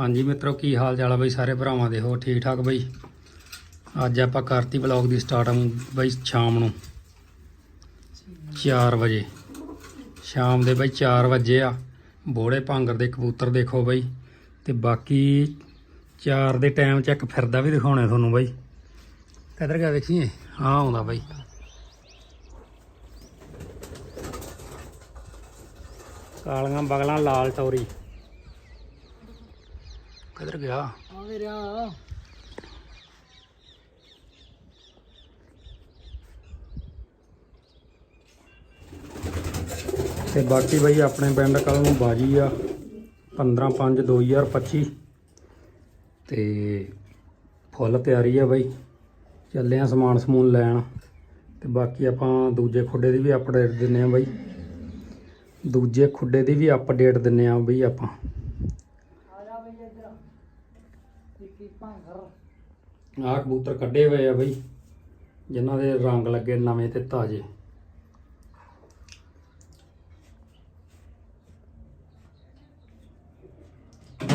ਹਾਂਜੀ ਮਿੱਤਰੋ, ਕੀ ਹਾਲ ਚਾਲ ਆ ਬਈ ਸਾਰੇ ਭਰਾਵਾਂ ਦੇ? ਹੋ ਠੀਕ ਠਾਕ ਬਈ? ਅੱਜ ਆਪਾਂ ਕਰਤੀ ਵਲੌਗ ਦੀ ਸਟਾਰਟ ਬਈ ਸ਼ਾਮ ਨੂੰ। 4 ਵਜੇ। ਸ਼ਾਮ ਦੇ ਬਈ 4 ਵਜੇ ਆ। ਬੋੜੇ ਭਾਂਗਰ ਦੇ ਕਬੂਤਰ ਦੇਖੋ ਬਈ। ਤੇ ਬਾਕੀ 4 ਦੇ ਟਾਈਮ ਚ ਇੱਕ ਫਿਰਦਾ ਵੀ ਦਿਖਾਉਣਾ ਤੁਹਾਨੂੰ ਬਈ। ਕਿੱਧਰ ਗਿਆ ਵੇਖੀਏ? ਹਾਂ ਆਉਂਦਾ ਬਈ। ਕਾਲੀਆਂ ਬਗਲਾਂ ਲਾਲ ਟੌਰੀ ਕਿੱਧਰ ਗਿਆ? ਆ ਮੇਰਾ ਤੇ ਬਾਕੀ ਬਈ ਆਪਣੇ ਪਿੰਡ ਕੱਲ ਨੂੰ ਬਾਜੀ ਆ 15 5 2025 ਤੇ ਫੁੱਲ ਤਿਆਰੀ ਆ ਬਈ ਚੱਲੇ ਆ ਸਮਾਨ ਸਮੂਨ ਲੈਣ। ਤੇ ਬਾਕੀ ਆਪਾਂ ਦੂਜੇ ਖੁੱਡੇ ਦੀ ਵੀ ਅਪਡੇਟ ਦਿੰਨੇ ਆ ਬਈ। ਦੂਜੇ ਖੁੱਡੇ ਦੀ ਵੀ ਅਪਡੇਟ ਦਿੰਨੇ ਆ ਬਈ ਆਪਾਂ ਆ ਜਾ ਬਈ ਇੱਧਰ ਟਿੱਕੀ ਭਾਂਗਰ ਆਹ ਕਬੂਤਰ ਕੱਢੇ ਹੋਏ ਆ ਬਈ ਜਿਨ੍ਹਾਂ ਦੇ ਰੰਗ ਲੱਗੇ ਨਵੇਂ ਤੇ ਤਾਜ਼ੇ।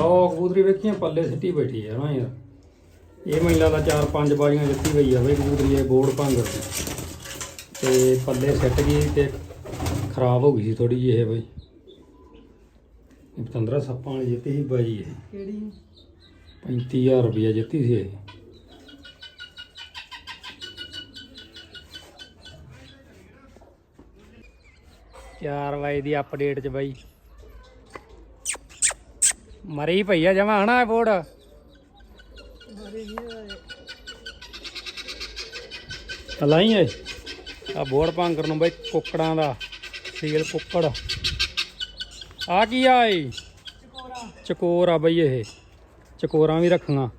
ਉਹ ਕਬੂਤਰੀ ਵੇਖੀਆਂ ਪੱਲੇ ਸਿੱਟੀ ਬੈਠੀ ਆ ਨਾ ਯਾਰ। ਇਹ ਮੈਨੂੰ ਲੱਗਦਾ ਚਾਰ ਪੰਜ ਬਾਜੀਆਂ ਜਿੱਤੀ ਗਈ ਆ ਬਈ ਕਬੂਤਰੀ ਇਹ ਬੋਰਡ ਭੰਗਰ ਦੀ ਤੇ ਪੱਲੇ ਸਿੱਟ ਗਈ ਤੇ ਖਰਾਬ ਹੋ ਗਈ ਸੀ ਥੋੜੀ ਜਿਹੀ ਇਹ ਬਈ। ਇਹ 15 ਸੱਪਾਂ ਵਾਲੀ ਜਿੱਤੀ ਸੀ ਬਾਜੀ ਇਹ। ਕਿਹੜੀ? 35000 ਰੁਪਇਆ ਜਿੱਤੀ ਸੀ ਇਹ। ਚਾਰ ਵਜੇ ਦੀ ਅਪਡੇਟ ਚ ਬਾਈ। ਮਰੀ ਭਈਆ ਜਮਾ ਹਨਾ ਬੋਰਡ? ਮਾਰੀ ਨਹੀਂ ਲਾਈ ਐ ਆ ਬੋਰਡ ਭੰਗਰ ਨੂੰ ਬਾਈ ਕੁੱਕੜਾਂ ਦਾ ਸੀਲ ਕੁੱਕੜ। ਆ ਕੀ ਆਈ ਚਕੋਰਾ। ਚਕੋਰ ਆ ਬਈ ਇਹ। ਚਕੋਰਾਂ ਵੀ ਰੱਖੀਆਂ।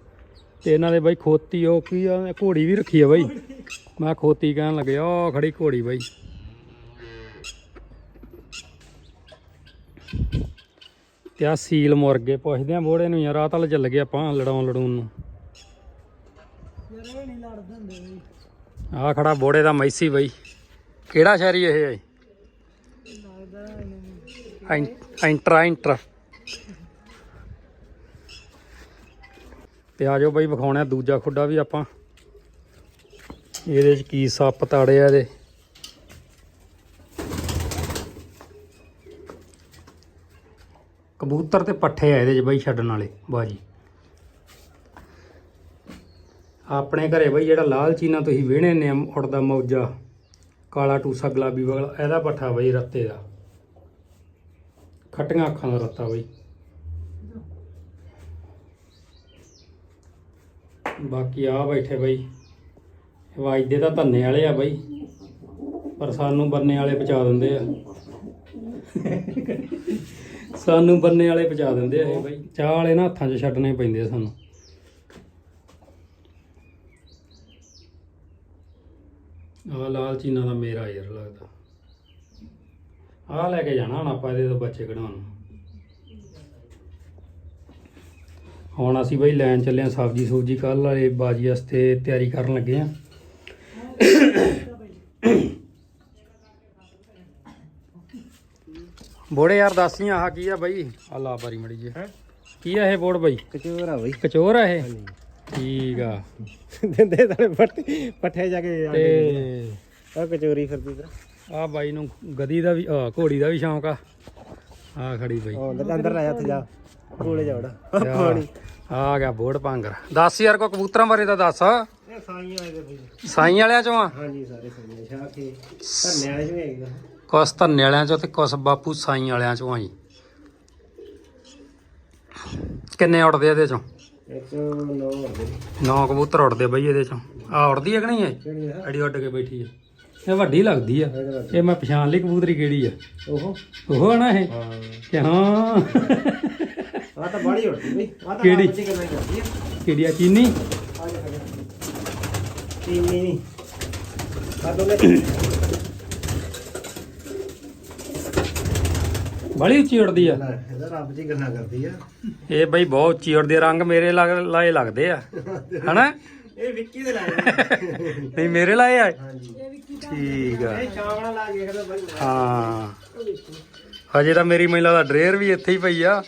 ਤੇ ਇਹਨਾਂ ਦੇ ਬਈ ਖੋਤੀ ਉਹ ਕੀ ਆ? ਘੋੜੀ ਵੀ ਰੱਖੀ ਆ ਬਈ। ਮੈਂ ਖੋਤੀ ਕਹਿਣ ਲੱਗਿਆ ਉਹ ਖੜੀ ਘੋੜੀ ਬਈ। ਤੇ ਆ ਸੀਲ ਮੁਰਗੇ ਪੁੱਛਦੇ ਆ ਬੋੜੇ ਨੂੰ ਯਾਰ ਆ ਤਾਂ ਚੱਲ ਗਏ ਆਪਾਂ ਲੜਾਉਣ ਲੜੂਣ ਨੂੰ। ਯਾਰ ਇਹ ਨਹੀਂ ਲੜਦੇ ਹੁੰਦੇ ਬਈ ਆ ਖੜਾ ਬੋੜੇ ਦਾ ਮੈਸੀ ਬਈ। ਕਿਹੜਾ ਸ਼ਹਿਰੀ ਇਹ ਹੈ? ਲੱਗਦਾ ਨਹੀਂ ਐਂ- ਐਂਟਰਾ ਤੇ ਆ ਬਈ, ਵਿਖਾਉਣਾ ਦੂਜਾ ਖੁੱਡਾ ਵੀ ਆਪਾਂ। ਇਹਦੇ ਚ ਕੀ ਸੱਪ ਤਾੜੇ ਆ ਇਹਦੇ। ਕਬੂਤਰ ਤੇ ਪੱਠੇ ਆ ਇਹਦੇ ਚ ਬਈ ਛੱਡਣ ਵਾਲੇ ਬਾਜੀ ਆਪਣੇ ਘਰੇ ਬਈ ਜਿਹੜਾ ਲਾਲ ਚੀਨਾ ਤੁਸੀਂ ਵੇਹਣੇ ਨੇ, ਉੜਦਾ ਮੌਜਾ, ਕਾਲਾ ਟੂਸਾ ਗੁਲਾਬੀ ਵਾਲਾ, ਇਹਦਾ ਪੱਠਾ ਬਈ ਰੱਤੇ ਦਾ। ਖੱਟੀਆਂ ਅੱਖਾਂ ਦਾ ਰੱਤਾ ਬਈ। ਬਾਕੀ ਆ ਬੈਠੇ ਬਈ। ਵਾਜਦੇ ਤਾਂ ਧੰਨੇ ਵਾਲੇ ਆ ਬਈ, ਪਰ ਸਾਨੂੰ ਬੰਨੇ ਵਾਲੇ ਪਹੁੰਚਾ ਦਿੰਦੇ ਆ। ਸਾਨੂੰ ਬੰਨੇ ਵਾਲੇ ਪਹੁੰਚਾ ਦਿੰਦੇ ਆ ਇਹ ਬਈ। ਚਾਹ ਵਾਲੇ ਨਾ ਹੱਥਾਂ 'ਚ ਛੱਡਣੇ ਪੈਂਦੇ ਆ ਸਾਨੂੰ। ਆ ਲਾਲ ਚੀਨਾ ਦਾ ਮੇਰਾ ਯਾਰ ਲੱਗਦਾ। ਆ ਲੈ ਕੇ ਜਾਣਾ ਹੁਣ ਆਪਾਂ ਇਹਦੇ ਤੋਂ ਬੱਚੇ ਕਢਾਉਣ ਹੁਣ ਅਸੀਂ ਬਈ ਲੈਣ ਚੱਲੇ ਆ ਸਬਜੀ ਸੂਜੀ ਕੱਲ ਵਾਲੇ ਬਾਜੀ ਵਾਸਤੇ ਤਿਆਰੀ ਕਰਨ ਲੱਗੇ ਆ ਬੋੜੇ ਯਾਰ ਦੱਸੀਆਂ ਆਹ ਕੀ ਆ ਬਈ? ਆ ਲਾ ਬਾਰੀ ਮੜੀ ਜੇ ਕੀ ਆ ਇਹ ਬੋੜ ਬਈ? ਕਚੋਰਾ ਬਈ। ਕਚੋਰ ਆ ਇਹ? ਠੀਕ ਆ। ਦਿੰਦੇ ਤਾਂ ਪੱਠੇ ਪੱਠੇ ਜਾ ਕੇ ਤੇ ਆ ਕਚੋਰੀ ਫਿਰਦੀ ਤਾਂ। ਆ ਬਾਈ ਨੂੰ ਗਦੀ ਦਾ ਵੀ ਆ ਘੋੜੀ ਦਾ ਵੀ ਸ਼ੌਂਕ ਆ। ਆ ਖੜੀ ਬਈ। ਉਹ ਅੰਦਰ ਲੈ ਜਾ ਉੱਥੇ ਜਾ। ਕੋਲੇ ਜਾ ਵੜਾ। ਪਾਣੀ। ਆ ਗਿਆ ਬੋੜ ਪਾਂਗਰ ਦੱਸ ਯਾਰ ਕੋ ਕਬੂਤਰਾਂ ਬਾਰੇ ਤਾਂ ਦੱਸ। ਸਾਈਆਂ ਆਏ ਦੇ ਬਈ। ਸਾਈ ਵਾਲਿਆਂ ਚੋਂ ਆ? ਹਾਂਜੀ ਸਾਰੇ ਸਾਈਆਂ। ਛਾ ਕੇ। ਧੰਨੇ ਵਾਲੇ ਜਿਵੇਂ ਹੈਗਾ ਕੁਸ ਧੰਨੇ ਵਾਲਿਆਂ ਚੋਂ ਤੇ ਕੁਸ ਬਾਪੂ ਸਾਈ ਵਾਲਿਆਂ ਚੋਂ ਆਈ ਕਿੰਨੇ ਉੱਡਦੇ ਇਹਦੇ ਚੋਂ? ਨੌ ਕਬੂਤਰ ਉੱਡਦੇ ਬਈ ਇਹਦੇ ਚੋਂ। ਆ ਉੱਡਦੀ ਹੈ ਕਿ ਨਹੀਂ ਇਹ? ਅੜੀ ਉੱਡ ਕੇ ਬੈਠੀ ਹੈ ਇਹ ਵੱਡੀ ਲੱਗਦੀ ਆ। ਇਹ ਮੈਂ ਪਛਾਣ ਲਈ ਕਬੂਤਰੀ ਕਿਹੜੀ ਆ? ਉਹ ਆ ਨਾ ਇਹ? ਕਿ ਹਾਂ। ਆ ਤਾਂ ਬੜੀ ਉੜਦੀ ਬਈ। ਆ ਤਾਂ ਕਿਹੜੀ? ਕਿਹੜੀ ਆ? ਚੀਨੀ? ਤੀਨੀ ਨਹੀਂ ਆ ਦੋਨੇ ਬੜੀ ਉੱਚੀ ਉੱਡਦੀ ਆ। ਇਹਦਾ ਰੱਬ ਜੀ ਗੱਲਾਂ ਕਰਦੀ ਆ। ਇਹ ਬਈ ਬਹੁਤ ਉੱਚੀ ਉੱਡਦੀ ਆ, ਰੰਗ ਮੇਰੇ ਲੱਗ- ਲਾਏ ਲੱਗਦੇ ਆ। ਹਨਾ? ਇਹ ਵਿੱਕੀ ਦੇ ਲਾਏ ਨਹੀਂ ਮੇਰੇ ਲਾਏ ਆ। ਠੀਕ ਆ। ਇਹ ਸ਼ਾਮ ਨਾਲ ਲਾ ਕੇ ਖੜਾ ਬਈ। ਹਾਂ। ਹਜੇ ਤਾਂ ਮੇਰੀ ਮਹਿਲਾ ਦਾ ਡਰੇਅਰ ਵੀ ਇੱਥੇ ਹੀ ਪਈ ਆ।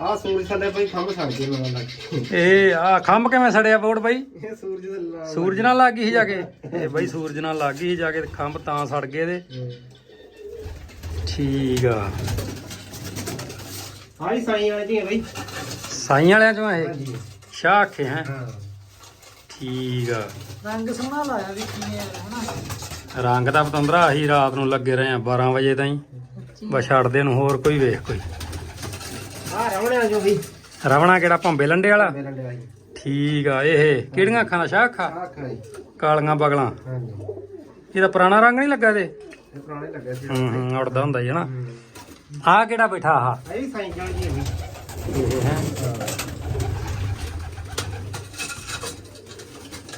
ਆ ਸੂਰਜ ਥੱਲੇ ਬਈ ਖੰਭ ਛੱਡ ਗਏ ਮੈਨੂੰ ਲੱਗ ਇਹ ਆ ਖੰਭ ਕਿਵੇਂ ਸੜਿਆ ਬੋਰਡ ਬਾਈ? ਇਹ ਸੂਰਜ ਦੇ ਲਾ ਸੂਰਜ ਨਾਲ ਲੱਗ ਗਈ ਸੀ ਜਾ ਕੇ। ਇਹ ਬਾਈ ਸੂਰਜ ਨਾਲ ਲੱਗ ਗਈ ਸੀ ਜਾ ਕੇ ਤੇ ਖੰਭ ਤਾਂ ਸੜ ਗਏ ਇਹਦੇ। ਠੀਕ ਆ। ਆਈ ਸਾਈ ਵਾਲੇ ਜੀ ਬਈ। ਸਾਈ ਵਾਲਿਆਂ ਚੋਂ ਆ ਇਹ? ਹਾਂਜੀ। ਆਖੇ ਹੈ? ਹਾਂ। ਠੀਕ ਆ। ਰੰਗ ਸੋਹਣਾ ਲਾਇਆ ਵੀ ਕਿਵੇਂ ਆ ਹਨਾ? ਰੰਗ ਦਾ ਪਤੰਦਰਾ ਆਹੀ ਰਾਤ ਨੂੰ ਲੱਗੇ ਰਹੇ ਆ 12 ਵਜੇ ਤਾਈਂ। ਬਸ ਛੱਡਦੇ ਨੂੰ ਹੋਰ ਕੋਈ ਵੇਖ ਕੋਈ। ਆ ਰਵਣਿਆ ਜੋ ਵੀ। ਰਵਣਾ ਕਿਹੜਾ ਭੰਬੇ ਲੰਡੇ ਵਾਲਾ? ਮੇਰੇ ਠੀਕ ਆ ਇਹ ਕਿਹੜੀਆਂ ਅੱਖਾਂ ਦਾ ਸ਼ਾਹ ਅੱਖਾਂ? ਆ ਖਾਈ ਕਾਲੀਆਂ ਬਗਲਾਂ। ਹਾਂਜੀ। ਇਹਦਾ ਪੁਰਾਣਾ ਰੰਗ ਨਹੀਂ ਲੱਗਾ ਇਹਦੇ ਇਹ ਪੁਰਾਣੇ ਲੱਗੇ ਸੀ। ਹੂੰ ਹੂੰ ਉੜਦਾ ਹੁੰਦਾ ਹੀ ਹੈ ਨਾ। ਆ ਕਿਹੜਾ ਬੈਠਾ ਆ ਸਾਈ ਜੀ। ਇਹ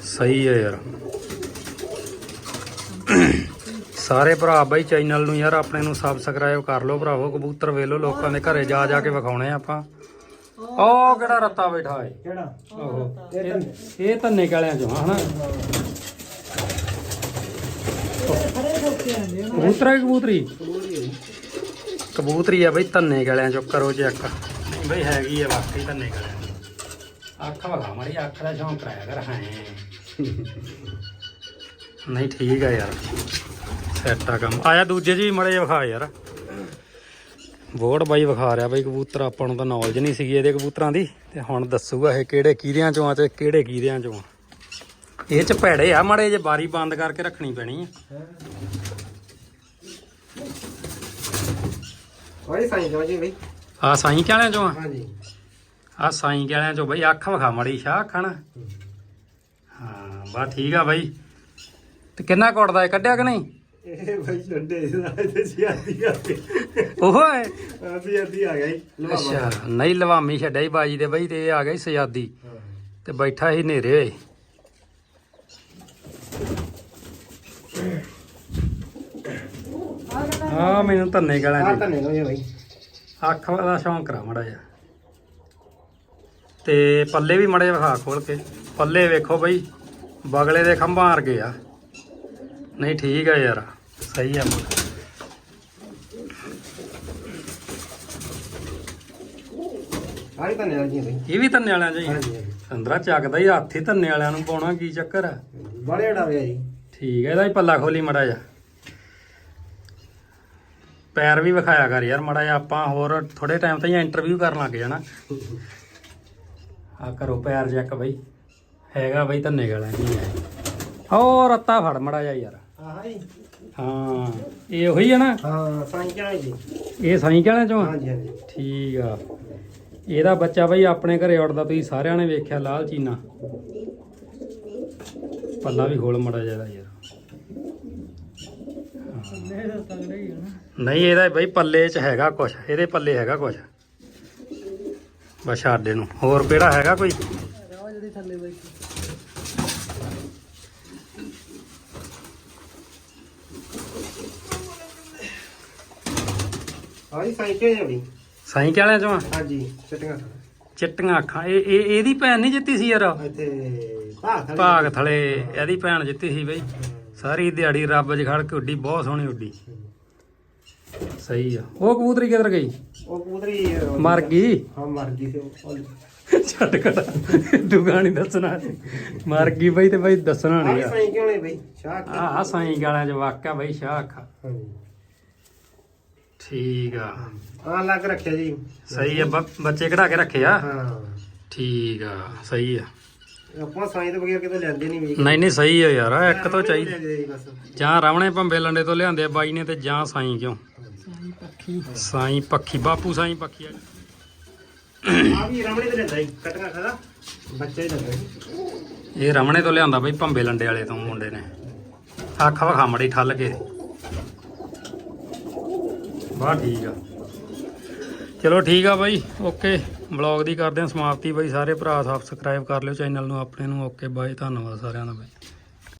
ਸਹੀ ਹੈ ਯਾਰ। ਸਾਰੇ ਭਰਾ ਬਾਈ ਚੈਨਲ ਨੂੰ ਯਾਰ ਆਪਣੇ ਨੂੰ ਸਬਸਕ੍ਰਾਈਬ ਕਰ ਲਓ ਭਰਾਵੋ ਕਬੂਤਰ ਵੇਖ ਲਓ ਲੋਕਾਂ ਦੇ ਘਰੇ ਜਾ ਜਾ ਕੇ ਵਿਖਾਉਣੇ ਆਪਾਂ। ਉਹ ਕਿਹੜਾ ਰੱਤਾ ਬੈਠਾ ਏ? ਕਿਹੜਾ? ਓਹੋ ਇਹ ਇਹ ਧੰਨੇ। ਕਾਲਿਆਂ ਚੋਂ ਆ, ਹਨਾ? ਕਬੂਤਰ ਹੈ ਕਬੂਤਰੀ? ਕਬੂਤਰੀ ਆ ਬਈ ਧੰਨੇ ਗਲਿਆਂ ਚੋਂ ਕਰੋ ਚੈੱਕ ਨਹੀਂ ਬਈ ਹੈਗੀ ਆ ਵਾਕਈ ਧੰਨੇ ਗਲਿਆਂ ਚੋਂ। ਅੱਖ ਵਗਾ ਮਾਰੀ ਅੱਖ ਦਾ ਸ਼ੌਂਕ ਕਰਾਇਆ ਕਰ ਹਾਂ। ਨਹੀਂ ਠੀਕ ਆ ਯਾਰ। ਸੈੱਟ ਆ ਕੰਮ। ਆਇਆ ਦੂਜੇ ਜੀ ਮੜੇ ਜਿਹਾ ਵਿਖਾ ਯਾਰ। ਬੋਰਡ ਬਾਈ ਵਿਖਾ ਰਿਹਾ ਬਈ ਕਬੂਤਰ ਆਪਾਂ ਨੂੰ ਤਾਂ ਨੌਲੇਜ ਨਹੀਂ ਸੀਗੀ ਇਹਦੇ ਕਬੂਤਰਾਂ ਦੀ। ਤੇ ਹੁਣ ਦੱਸੂਗਾ ਇਹ ਕਿਹੜੇ ਕੀਰਿਆਂ ਚੋਂ ਆ ਤੇ ਕਿਹੜੇ ਕੀਰਿਆਂ ਚੋਂ ਆ। ਇਹ ਚ ਭੈੜੇ ਆ ਮੜੇ ਜੇ ਬਾਰੀ ਬੰਦ ਕਰਕੇ ਰੱਖਣੀ ਪੈਣੀ ਆ। ਆਈ ਸਾਈ ਵਾਲੇ ਜੀ ਬਈ? ਆ ਸਾਈਂ ਕਿਆਲਿਆਂ ਚੋਂ ਆ? ਹਾਂਜੀ। ਆ ਸਾਈਂ ਵਾਲਿਆਂ ਚੋਂ ਬਈ ਅੱਖ ਵਿਖਾ ਮੜੀ ਸ਼ਾਹ ਅੱਖਾਂ ਹਾਂ ਬਾ ਠੀਕ ਆ ਬਈ। ਤੇ ਕਿੰਨਾ ਕੁੱਟਦਾ ਏ? ਕੱਢਿਆ ਕਿ ਨਹੀਂ? ਇਹ ਬਈ ਡੰਡੇ ਨਾਲ ਤੇ ਸਿਆਦੀ ਆ ਗਈ ਓਹੋ ਏ ਆਦੀ ਆਦੀ ਆ ਗਈ ਅੱਛਾ ਨਹੀਂ ਲਵਾਮੀ ਛੱਡਿਆ ਹੀ ਬਾਜੀ ਦੇ ਬਈ ਤੇ ਇਹ ਆ ਗਈ ਸਜਾਦੀ। ਤੇ ਬੈਠਾ ਹੀ ਨੇਰੇ ਹੋਏ। ਆ ਮੈਨੂੰ ਧੰਨੇ ਆ ਗਾਲਾਂ ਤਾਂ ਨਹੀਂ ਲੋ ਬਈ। ਅੱਖ ਦਾ ਸ਼ੌਂਕ ਕਰਾ ਮੜਾ ਜਾ ਤੇ ਪੱਲੇ ਵੀ ਮੜੇ ਵਿਖਾ ਖੋਲ ਕੇ। ਪੱਲੇ ਵੇਖੋ ਬਈ ਬਗਲੇ ਦੇ ਖੰਭਾਂ ਵਰਗੇ ਆ। ਨਹੀਂ ਠੀਕ ਆ ਯਾਰ। ਸਹੀ ਆ ਆਈ ਤਾਂ ਨਹੀਂ ਜੀ ਇਹ ਵੀ ਧੰਨੇ ਵਾਲਿਆਂ ਜੀ ਹਾਂਜੀ ਅੰਦਰਾ ਚੱਕਦਾ ਹੀ ਹੱਥ ਹੀ ਧੰਨੇ ਵਾਲਿਆਂ ਨੂੰ ਪਾਉਣਾ ਕੀ ਚੱਕਰ ਆ? ਬੜੇ ਡਾਵੇ ਜੀ। ਠੀਕ ਹੈ ਇਹਦਾ ਹੀ ਪੱਲਾ ਖੋਲੀ ਮੜਾ ਜਾ ਪੈਰ ਵੀ ਵਿਖਾਇਆ ਕਰ ਯਾਰ ਮੜਾ ਜਾ ਆਪਾਂ ਹੋਰ ਥੋੜੇ ਟਾਈਮ ਤਾਈਂ ਇੰਟਰਵਿਊ ਕਰਨ ਲੱਗ ਜਾਣਾ। ਆ ਕਰੋ ਪੈਰ ਚੈੱਕ ਬਈ। ਹੈਗਾ ਬਈ ਧੰਨੇ ਵਾਲਾ ਨਹੀਂ ਹੈ ਹੋਰ ਰੱਤਾ ਫੜ ਮੜਾ ਜਾ ਯਾਰ। ਆਹ ਜੀ ਹਾਂ ਇਹ ਉਹੀ ਹੈ ਨਾ? ਹਾਂ ਸਾਈ ਵਾਲੇ ਜੀ ਇਹ ਸਾਈਂ ਵਾਲਿਆਂ ਚੋਂ ਆ? ਹਾਂਜੀ ਹਾਂਜੀ। ਠੀਕ ਆ। ਇਹਦਾ ਬੱਚਾ ਬਈ ਆਪਣੇ ਘਰੇ ਉੱਡਦਾ ਤੁਸੀਂ ਸਾਰਿਆਂ ਨੇ ਵੇਖਿਆ ਲਾਲ ਚੀਨਾ ਪੱਲਾ ਵੀ ਖੋਲ ਮੜਾ ਜਾਦਾ ਯਾਰ। ਆ ਨਾ ਨਹੀਂ ਇਹਦਾ ਬਈ ਪੱਲੇ 'ਚ ਹੈਗਾ ਕੁਛ। ਇਹਦੇ ਪੱਲੇ ਹੈਗਾ ਕੁਛ। ਬਸ ਛੱਡ ਇਹਨੂੰ। ਹੋਰ ਕਿਹੜਾ ਹੈਗਾ ਕੋਈ? ਰਾਹ ਜਿਹੜੀ ਥੱਲੇ ਬੈਠੀ। ਆਈ ਸਾਈ ਕੇ ਜੀ ਸਾਈਂ ਵਾਲਿਆਂ ਚੋਂ ਆ ਹਾਂਜੀ ਚਟੀਆਂ ਚਿੱਟੀਆਂ ਅੱਖਾਂ। ਇਹ ਇਹ ਇਹਦੀ ਭੈਣ ਨਹੀਂ ਜਿੱਤੀ ਸੀ ਯਾਰ? ਇੱਥੇ ਭਾਗ ਥਲੇ। ਭਾਗ ਥਲੇ ਇਹਦੀ ਭੈਣ ਜਿੱਤੀ ਸੀ ਬਈ। ਸਾਰੀ ਦਿਹਾੜੀ ਰੱਬ 'ਚ ਖੜ ਕੇ ਉੱਡੀ ਬਹੁਤ ਸੋਹਣੀ ਉੱਡੀ। ਸਹੀ ਆ। ਉਹ ਕਬੂਤਰੀ ਕਿੱਧਰ ਗਈ? ਉਹ ਕਬੂਤਰੀ ਅਹ, ਮਰ ਗਈ? ਹਾਂ ਮਰ ਗਈ ਸੀ। ਉਹ ਛੱਡ ਕੜਾ ਦੁਗਾ ਨਹੀਂ ਦੱਸਣਾ। ਮਰ ਗਈ ਬਈ ਤੇ ਬਈ ਦੱਸਣਾ ਨਹੀਂ ਆਈ ਆ। ਸਾਈ ਕਿਉਂ ਨਹੀਂ ਬਈ ਸ਼ਾਹ ਕੀ? ਆ ਸਾਈਂ ਗਾਲਾਂ 'ਚ ਵਾਕਿਆ ਬਈ ਸ਼ਾਹ ਅੱਖਾਂ। ਹਾਂਜੀ। ਠੀਕ ਆ। ਆ ਲੱਗ ਰੱਖਿਆ ਜੀ। ਸਹੀ ਆ ਬ- ਬੱਚੇ ਕਢਾ ਕੇ ਰੱਖੇ ਆ। ਹਾਂ। ਠੀਕ ਆ ਸਹੀ ਆ। ਆਪਾਂ ਸਾਈ ਤੋਂ ਬਗੈਰ ਕਿਤੇ ਲੈਂਦੇ ਨਹੀਂ ਵੀ ਨਹੀਂ ਨਹੀਂ ਸਹੀ ਆ ਯਾਰ ਇੱਕ ਤੋਂ ਚਾਹੀਦੀ ਬਸ। ਜਾਂ ਰਾਵਣੇ ਭੰਬੇ ਲੰਡੇ ਤੋਂ ਲਿਆਂਦੇ ਆ ਬਾਈ ਨੇ ਤੇ ਜਾਂ ਸਾਈਂ ਕਿਉਂ? ਸਾਈ ਪੱਖੀ। ਸਾਈਂ ਪੱਖੀ ਬਾਪੂ ਸਾਈਂ ਪੱਖੀ ਆ। ਆ ਵੀ ਰਮਣੇ ਤੇ ਲੈਂਦਾ ਜੀ ਕਟਗਾ ਖਾਦਾ। ਬੱਚੇ ਹੀ ਲੈਂਦਾ ਜੀ ਇਹ ਰਮਣੇ ਤੋਂ ਲਿਆਂਦਾ ਬਈ ਭੰਬੇ ਲੰਡੇ ਵਾਲੇ ਤੋਂ ਮੁੰਡੇ ਨੇ। ਅੱਖ ਵਖਾ ਮੜੀ ਠੱਲ ਕੇ। ਬਾ ਠੀਕ ਆ। ਚਲੋ ਠੀਕ ਆ ਬਾਈ, ਓਕੇ। ਵਲੌਗ ਦੀ ਕਰਦੇ ਹਾਂ ਸਮਾਪਤੀ ਬਾਈ, ਸਾਰੇ ਭਰਾ ਸਬਸਕ੍ਰਾਈਬ ਕਰ ਲਿਓ ਚੈਨਲ ਨੂੰ, ਆਪਣੇ ਨੂੰ, ਓਕੇ ਬਾਈ ਧੰਨਵਾਦ ਸਾਰਿਆਂ ਦਾ ਬਾਈ।